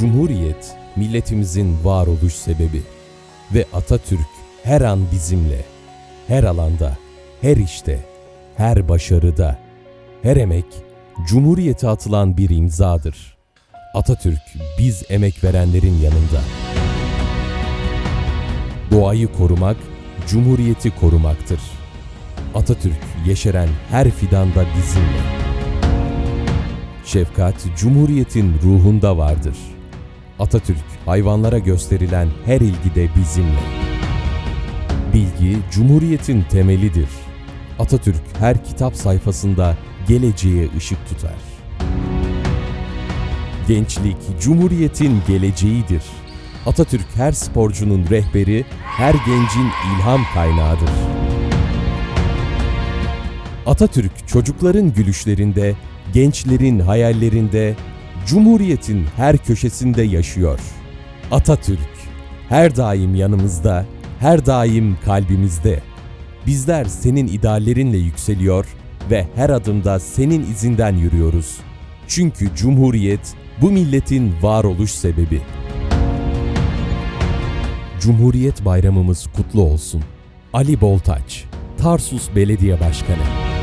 Cumhuriyet milletimizin varoluş sebebi ve Atatürk her an bizimle, her alanda, her işte, her başarıda, her emek Cumhuriyete atılan bir imzadır. Atatürk biz emek verenlerin yanında. Doğayı korumak, Cumhuriyeti korumaktır. Atatürk yeşeren her fidanda bizimle. Şefkat Cumhuriyetin ruhunda vardır. Atatürk hayvanlara gösterilen her ilgide bizimle. Bilgi Cumhuriyetin temelidir. Atatürk her kitap sayfasında geleceğe ışık tutar. Gençlik Cumhuriyetin geleceğidir. Atatürk her sporcunun rehberi, her gencin ilham kaynağıdır. Atatürk çocukların gülüşlerinde, gençlerin hayallerinde, Cumhuriyetin her köşesinde yaşıyor. Atatürk her daim yanımızda, her daim kalbimizde. Bizler senin ideallerinle yükseliyor ve her adımda senin izinden yürüyoruz. Çünkü Cumhuriyet bu milletin varoluş sebebi. Cumhuriyet Bayramımız kutlu olsun. Ali Boltaç, Tarsus Belediye Başkanı